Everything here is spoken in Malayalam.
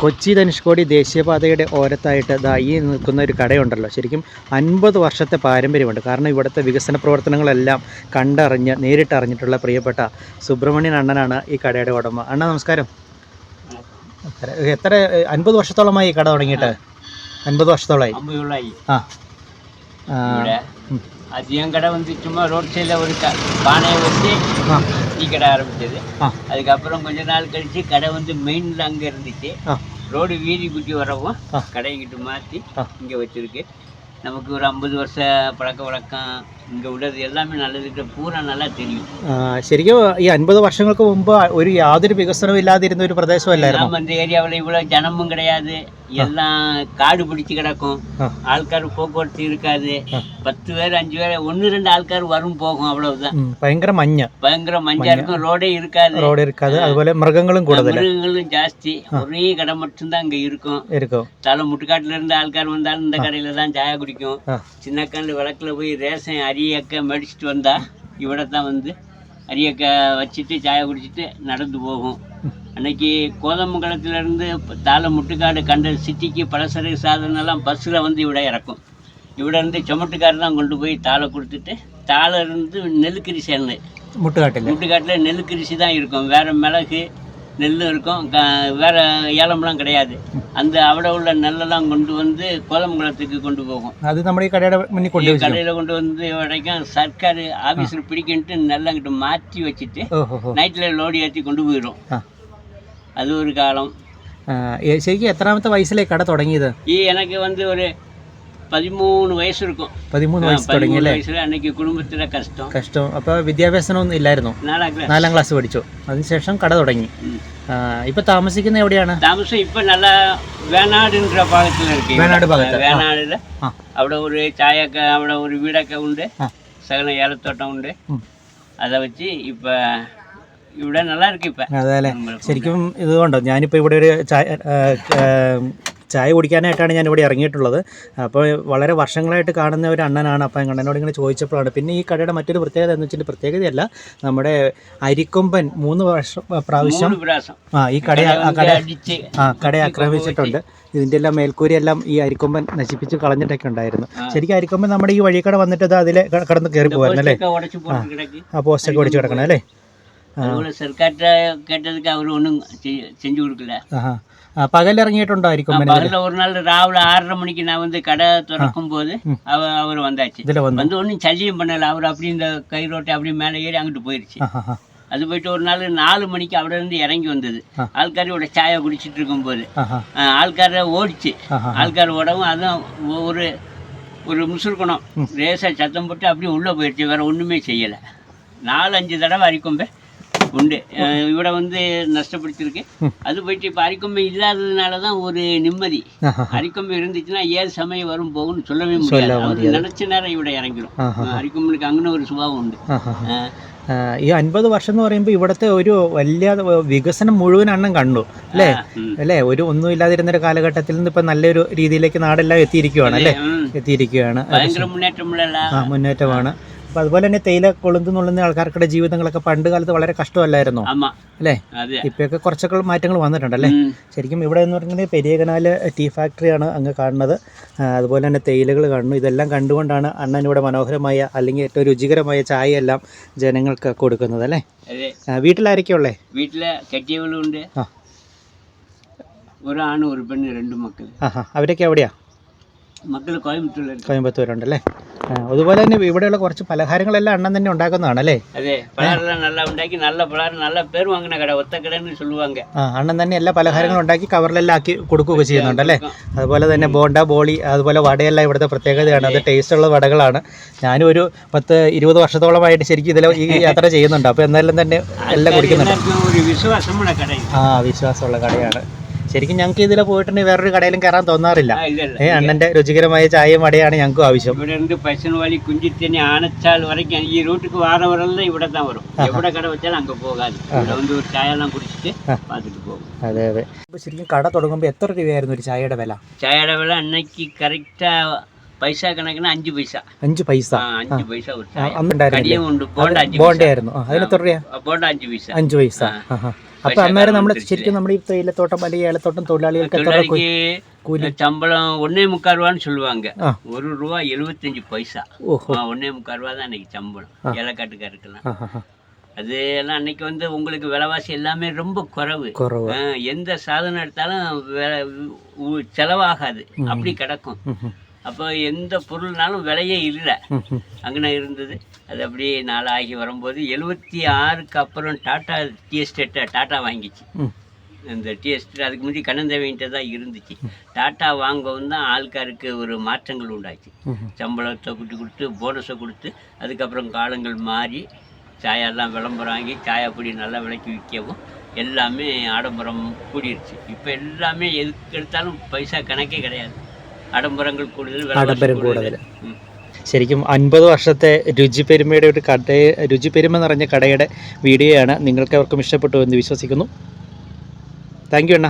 കൊച്ചി ധനുഷ്കോടി ദേശീയപാതയുടെ ഓരത്തായിട്ട് ദാ ഈ നിൽക്കുന്ന ഒരു കടയുണ്ടല്ലോ. ശരിക്കും അൻപത് വർഷത്തെ പാരമ്പര്യമുണ്ട്. കാരണം ഇവിടുത്തെ വികസന പ്രവർത്തനങ്ങളെല്ലാം കണ്ടറിഞ്ഞ് നേരിട്ടറിഞ്ഞിട്ടുള്ള പ്രിയപ്പെട്ട സുബ്രഹ്മണ്യൻ അണ്ണനാണ് ഈ കടയുടെ ഉടമ. അണ്ണ നമസ്കാരം. എത്ര അൻപത് വർഷത്തോളമായി ഈ കട തുടങ്ങിയിട്ട്? അൻപത് വർഷത്തോളമായി. ആ. ആ, ഇവിടെ ഉം. அதிகம் கடை வந்து சும்மா ரோட் சைடில் ஒரு க பானையை வச்சு ആ டீ கடை ஆரம்பிச்சது ആ அதுக்கப்புறம் கொஞ்ச நாள் கழிச்சு கடை வந்து மெயினில் அங்கே இருந்துச்சு ആ ரோடு வீதி குட்டி வரவும் ஆ. கடை இங்கிட்டு மாற்றி ஆ. இங்கே வச்சிருக்கு நமக்கு ஒரு ஐம்பது வருஷ பழக்க வழக்கம் இங்கே உள்ளது எல்லாமே நல்லதுக்கு பூரா நல்லா தெரியும் ആ, ശരിക്കും ഈ അൻപത് വർഷങ്ങൾക്ക് മുമ്പ് ഒരു യാതൊരു വികസനവും ഇല്ലാതിരുന്ന ഒരു പ്രദേശമല്ലായിരുന്നു நாம இந்த ஏரியாவில் இவ்வளோ ஜனமும் கிடையாது எல்லாம் காடு பிடிச்சு கிடக்கும். ஆள்கார் போக்குவரத்து இருக்காது. பத்து பேர் அஞ்சு பேர் ஒன்று ரெண்டு ஆள்கார் வரும் போகும் அவ்வளவுதான். பயங்கர மஞ்ச. பயங்கர மஞ்சா இருக்கும் ரோடே இருக்காது. ரோடே இருக்காது. அதுபோல மிருகங்களும் கூட மிருகங்களும் ஜாஸ்தி. ஒரே கடை மட்டும்தான் அங்க இருக்கும். இருக்கும். தலை முட்டுக்காட்டுல இருந்து ஆள்கார் வந்தாலும் இந்த கடையில தான் சாயா குடிக்கும். சின்ன சின்னக்கான விளக்குல போய் ரேஷன் அரியக்க மடிச்சுட்டு வந்தா இவட தான் வந்து அரியக்க வச்சுட்டு சாயா குடிச்சிட்டு நடந்து போகும். அன்றைக்கி கோதமங்கலத்திலேருந்து தாள முட்டுக்காடு கண்ட சிட்டிக்கு பலசரக்கு சாதனம்லாம் பஸ்ஸில் வந்து இவிட இறக்கும். இவிடேருந்து செமட்டுக்காடு தான் கொண்டு போய் தாளை கொடுத்துட்டு தாளை இருந்து நெல்லுக்கரி சேர்ந்து முட்டுக்காட்டில்? முட்டுக்காட்டில் நெல்லுக்கரிசி தான் இருக்கும். வேறு மிளகு நெல்லும் இருக்கும். க வேறு ஏலம்லாம் கிடையாது. அந்த அவடை உள்ள நெல்லெல்லாம் கொண்டு வந்து கோதமங்கலத்துக்கு கொண்டு போகும். அது நம்முடைய கடையில் கொண்டு கடையில் கொண்டு வந்து வரைக்கும் சர்க்கார் ஆஃபீஸில் பிடிக்கின்ட்டு நெல்லங்கிட்ட மாற்றி வச்சுட்டு நைட்டில் லோடு ஏற்றி கொண்டு போயிடும் அது ஒரு காலம் ആ, ഏ- ശരിക്കും എത്രാമത്തെ വയസ്സിലെ കട തുടങ്ങിയത് ஈ எனக்கு வந்து ஒரு பதிமூணு வயசு இருக்கும் പതിമൂന്ന് വയസ്സ് തുടങ്ങി பதிமூணு അല്ലേ வயசுல அன்னைக்கு குடும்பத்துல கஷ்டம் കഷ്ടം അപ്പോൾ വിദ്യാഭ്യാസമൊന്നും ഇല്ലായിരുന്നു நாலாம் கிளாஸ் നാലാം ക്ലാസ് പഠിച്ചു അതിനുശേഷം കട തുടങ്ങി ம். ആ, ഇപ്പൊ താമസിക്കുന്ന എവിടെയാണ് தாமசம் இப்போ நல்லா வேணாடுன்ற பாகத்தில் இருக்கு വേണാട് ഭാഗത്ത്. வேணாடுல ആ അവിടെ ഒരു ചായക്ക അവിടെ ഒരു വീടൊക്കെ ഉണ്ട് ആ. സകല ഏലത്തോട്ടം ഉണ്ട് ഉം. அதை வச்சு இப்போ ഇവിടെ നല്ല ഇറക്കി അതെ ശരിക്കും ഇതുകൊണ്ടോ കണ്ടോ? ഞാനിപ്പോൾ ഇവിടെ ഒരു ചായ കുടിക്കാനായിട്ടാണ് ഞാൻ ഇവിടെ ഇറങ്ങിയിട്ടുള്ളത്. അപ്പോൾ വളരെ വർഷങ്ങളായിട്ട് കാണുന്ന ഒരു അണ്ണനാണ്. അപ്പോൾ അണ്ണനോട് ഇങ്ങനെ ചോദിച്ചപ്പോഴാണ്. പിന്നെ ഈ കടയുടെ മറ്റൊരു പ്രത്യേകത എന്ന് വെച്ചിട്ട് പ്രത്യേകതയല്ല നമ്മുടെ അരിക്കൊമ്പൻ മൂന്ന് വർഷം പ്രാവശ്യം ആ ഈ കട കട ആ കട ആക്രമിച്ചിട്ടുണ്ട്. ഇതിന്റെ എല്ലാം മേൽക്കൂരിയെല്ലാം ഈ അരിക്കൊമ്പൻ നശിപ്പിച്ച് കളഞ്ഞിട്ടൊക്കെ ഉണ്ടായിരുന്നു. ശരിക്കും അരിക്കൊമ്പൻ നമ്മുടെ ഈ വഴിക്കട വന്നിട്ട് അത് അതിലെ കടന്ന് കയറി പോകായിരുന്നു അല്ലേ ആ. പോസ്റ്റൊക്കെ ഓടിച്ചു കിടക്കണം അല്ലേ? അതുപോലെ സർക്കാരിൻ്റെ കേട്ടതൊക്കെ അവർ ഒന്നും செஞ்சு கொடுக்கல. பகல் இறங்கிட்டு பகலில் ஒரு நாள் ராவில ஆறரை மணிக்கு நான் வந்து கடை திறக்கும் போது அவர் அவர் வந்தாச்சு. வந்து ஒன்றும் சல்லியும் பண்ணலை. அவர் அப்படி இந்த கை ரோட்டை அப்படி மேலே ஏறி அங்கிட்டு போயிருச்சு. அது போயிட்டு ஒரு நாள் நாலு மணிக்கு அவட இருந்து இறங்கி வந்தது. ஆள்காரியோட சாயை குடிச்சிட்டு இருக்கும்போது. ஆள்கார ஓடிச்சு. ஆள்கார ஓடவும் அதுவும் ஒரு ஒரு முசுறுக்கணும். லேசாக சத்தம் போட்டு அப்படியே உள்ளே போயிடுச்சு வேற ஒன்றுமே செய்யலை. நாலஞ்சு தடவை அரிக்கொம்பே உண்டு அஹ் இவட வந்து நஷ்டப்படுத்திருக்கு அது போயிட்டு இப்போ அரிக்கொம்பை இல்லாததுனால தான் ஒரு நிம்மதி ஆஹா. அரிக்கொம்பை இருந்துச்சுன்னா ஏழு சமயம் வரும் போகும்னு சொல்லவே முடியாது அவர் நினைச்ச நேரம் இவட இறங்கிடும் அரிக்கொம்பனுக்கு அங்கே ஒரு சுபாவம் உண்டு ആ ആ அஹ் ആ, ഈ അൻപത് വർഷം എന്ന് പറയുമ്പോൾ ഇവിടുത്തെ ഒരു വലിയ വികസനം മുഴുവൻ അണ്ണം കണ്ടു അല്ലേ ഉം. അല്ലേ ഒരു ഒന്നും ഇല്ലാതിരുന്ന ഒരു കാലഘട്ടത്തിൽ നിന്ന് ഇപ്പം നല്ലൊരു രീതിയിലേക്ക് നാടെല്ലാം എത്തിയിരിക്കുവാണ് അല്ലേ ம். എത്തിയിരിക്കുകയാണ് பயங்கர முன்னேற்றம் இல்லைல்ல ആ മുന്നേറ്റമാണ് അപ്പൊ അതുപോലെ തന്നെ തേയില കൊളുന്ത് നുള്ളുന്ന ആൾക്കാർക്കുടെ ജീവിതങ്ങളൊക്കെ പണ്ട് കാലത്ത് വളരെ കഷ്ടമല്ലായിരുന്നു? അല്ലേ? ഇപ്പോഴൊക്കെ കുറച്ചൊക്കെ മാറ്റങ്ങൾ വന്നിട്ടുണ്ട് അല്ലേ ശരിക്കും ഇവിടെ എന്ന് പറഞ്ഞാൽ പെരിയ കനാല് ടീ ഫാക്ടറിയാണ് അങ്ങ് കാണുന്നത്. അതുപോലെ തന്നെ തേയിലകൾ കാണുന്നു. ഇതെല്ലാം കണ്ടുകൊണ്ടാണ് അണ്ണൻ ഇവിടെ മനോഹരമായ അല്ലെങ്കിൽ ഏറ്റവും രുചികരമായ ചായ എല്ലാം ജനങ്ങൾക്ക് കൊടുക്കുന്നത് അല്ലേ? വീട്ടിലായിരിക്കുള്ളേ വീട്ടിലെ കെട്ടിയവളുണ്ട് ഒരു പെണ്ണ് രണ്ട് മക്കൾ അവരൊക്കെ എവിടെയാ? മക്കൾ കോയമ്പത്തൂരിലുണ്ട്. കോയമ്പത്തൂരുണ്ടല്ലേ അതുപോലെ തന്നെ ഇവിടെയുള്ള കുറച്ച് പലഹാരങ്ങളെല്ലാം അണ്ണൻ തന്നെ ഉണ്ടാക്കുന്നതാണ് അല്ലേ അതെ നല്ല നല്ല പേര് വാങ്ങുന്ന കട ആ അണ്ണൻ തന്നെ എല്ലാ പലഹാരങ്ങളും ഉണ്ടാക്കി കവറിലെല്ലാം ആക്കി കൊടുക്കുകയൊക്കെ ചെയ്യുന്നുണ്ട് അല്ലേ? അതുപോലെ തന്നെ ബോണ്ട ബോളി അതുപോലെ വടയെല്ലാം ഇവിടുത്തെ പ്രത്യേകതയാണ്. അത് ടേസ്റ്റ് ഉള്ള വടകളാണ്. ഞാനും ഒരു പത്ത് ഇരുപത് വർഷത്തോളമായിട്ട് ശരിക്കും ഇതിൽ ഈ യാത്ര ചെയ്യുന്നുണ്ട്. അപ്പോൾ എന്നാലും തന്നെ എല്ലാം കുടിക്കുന്നുണ്ട്. ആ വിശ്വാസമുള്ള കടയാണ്. ശരിക്കും ഞങ്ങൾക്ക് ഇതിലെ പോയിട്ടുണ്ടെങ്കിൽ വേറൊരു കടയിലും കയറാൻ തോന്നാറില്ല. ഏഹ് അണ്ണന്റെ രുചികരമായ ചായയും വടയാണ് ഞങ്ങൾക്കും ആവശ്യം. ഇവിടെ ഉണ്ട് പശുവാലി കുഞ്ചിത്തന്നെ ആനച്ചാൽ വരയ്ക്കാൻ. ഈ റൂട്ടിക്ക് വാറവരെല്ലാം ഇവിടെ തന്നെ വരും. എവിടെ കട വെച്ചാലും അങ്ങ് പോകാതെ ഇവിടെ കുടിച്ചിട്ട് പോകും. അതെ അതെ. അപ്പോൾ ശരിക്കും കട തുടങ്ങുമ്പോ എത്ര രൂപയായിരുന്നു ഒരു ചായയുടെ വില? ചായയുടെ വില അന്നയ്ക്ക് കറക്റ്റാ പൈസ കണക്കിന് അഞ്ച് പൈസ. അഞ്ച് പൈസ. അഞ്ച് പൈസ ബോണ്ടായിരുന്നു അതിന് എത്ര രൂപ ബോണ്ട അഞ്ച് പൈസ. അഞ്ച് പൈസ. ആ ആ അപ്പോൾ അന്നേരം നമ്മൾ ശരിക്കും നമ്മുടെ ഈ തേയിലത്തോട്ടം അല്ലെങ്കിൽ ഏലത്തോട്ടം തൊഴിലാളികൾക്ക് എത്ര രൂപ കൂലി- தொழிலாளிக்கு சம்பளம் ஒன்னே முக்கால் ரூபான்னு சொல்லுவாங்க ஆ. ஒரு ரூபா எழுபத்தஞ்சு பைசா ஓஹோ ஆ, ஒன்னே முக்கால் ரூபா தான் இன்னைக்கு சம்பளம் ஏலக்காட்டுக்காருக்கெல்லாம் ആ ആ, ആ. அது எல்லாம் அன்னைக்கு வந்து உங்களுக்கு விலைவாசி எல்லாமே ரொம்ப குறைவு കുറവ് ஆ, எந்த சாதனம் எடுத்தாலும் வே- உ- செலவாகாது அப்படி கிடக்கும் ம், ம், அப்போ எந்த பொருள்னாலும் விலையே இல்லை. அங்கன இருந்தது. அது அப்படியே நாளாகி வரும்போது எழுபத்தி ஆறுக்கு அப்புறம் டாட்டா டீ எஸ்டேட்டை டாட்டா வாங்கிச்சு. இந்த டீ எஸ்டேட் அதுக்கு முந்தி கண்ணந்தேவின்ட்டு தான் இருந்துச்சு. டாட்டா வாங்கவும் தான் ஆள்காருக்கு ஒரு மாற்றங்கள் உண்டாச்சு. சம்பளத்தை கொடுத்து கொடுத்து போனஸை கொடுத்து அதுக்கப்புறம் காலங்கள் மாறி சாயெல்லாம் விளம்பரம் வாங்கி சாயப்பொடி நல்லா விலைக்கு விற்கவும் எல்லாமே ஆடம்பரம் கூடிருச்சு. இப்போ எல்லாமே எதுக்கு எடுத்தாலும் பைசா கணக்கே கிடையாது. ആഡംബരങ്ങൾ കൂടുതൽ ആഡംബരം കൂടുതൽ. ശരിക്കും അൻപത് വർഷത്തെ രുചിപ്പെരുമയുടെ ഒരു കട രുചിപ്പെരുമ നിറഞ്ഞ കടയുടെ വീഡിയോയാണ് നിങ്ങൾക്ക് അവർക്കും ഇഷ്ടപ്പെട്ടു എന്ന് വിശ്വസിക്കുന്നു. താങ്ക് യു അണ്ണ.